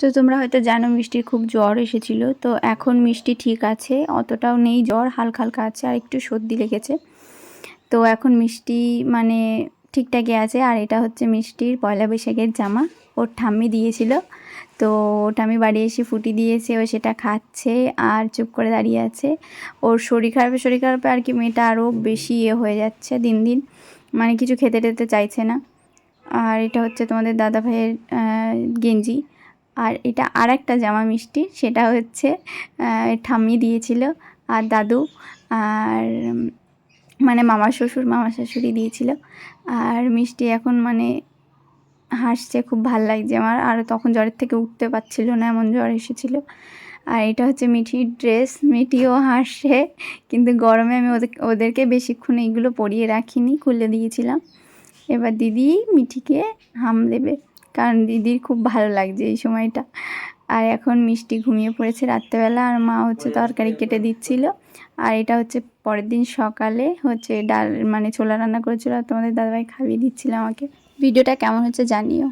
তো তোমরা হয়তো জানো মিষ্টির খুব জ্বর এসেছিল, তো এখন মিষ্টি ঠিক আছে, অতটাও নেই জ্বর, হালকা হালকা আছে আর একটু সর্দি লেগেছে। তো এখন মিষ্টি মানে ঠিকঠাকই আছে, আর এটা হচ্ছে মিষ্টির পয়লা বৈশাখের জামা, ওর ঠাম্মি দিয়েছিল। তো ওর ঠাম্মি বাড়ি এসে ফুটি দিয়েছে, ও সেটা খাচ্ছে আর চুপ করে দাঁড়িয়ে আছে। ওর শরীর খারাপে শরীর খারাপে আর কি মেয়েটা আরও বেশি ইয়ে হয়ে যাচ্ছে দিন দিন মানে কিছু খেতে টেতে চাইছে না। আর এটা হচ্ছে তোমাদের দাদা ভাইয়ের গেঞ্জি। আর এটা আর একটা জামা মিষ্টি, সেটা হচ্ছে ঠাম্মি দিয়েছিল আর দাদু আর মানে মামা শ্বশুর, মামা শাশুড়ি দিয়েছিল। আর মিষ্টি এখন মানে হাসছে, খুব ভালো লাগছে আমার। আর তখন জ্বরের থেকে উঠতে পারছিল না, এমন জ্বর এসেছিল। আর এটা হচ্ছে মিঠির ড্রেস, মিঠিও হাসছে কিন্তু গরমে আমি ওদের, ওদেরকে বেশিক্ষণ এইগুলো পরিয়ে রাখিনি, খুলে দিয়েছিলাম। এবার দিদি মিঠিকে হাম দেবে। কারণ দিদির খুব ভালো লাগছে এই সময়টা। আর এখন মিষ্টি ঘুমিয়ে পড়েছে রাত্রেবেলা আর মা হচ্ছে তরকারি কেটে দিচ্ছিল। আর এটা হচ্ছে পরের দিন সকালে হচ্ছে ডাল মানে ছোলা রান্না করেছিল। আর তোমাদের দাদাভাই খাইয়ে দিচ্ছিল আমাকে। ভিডিওটা কেমন হচ্ছে জানিও।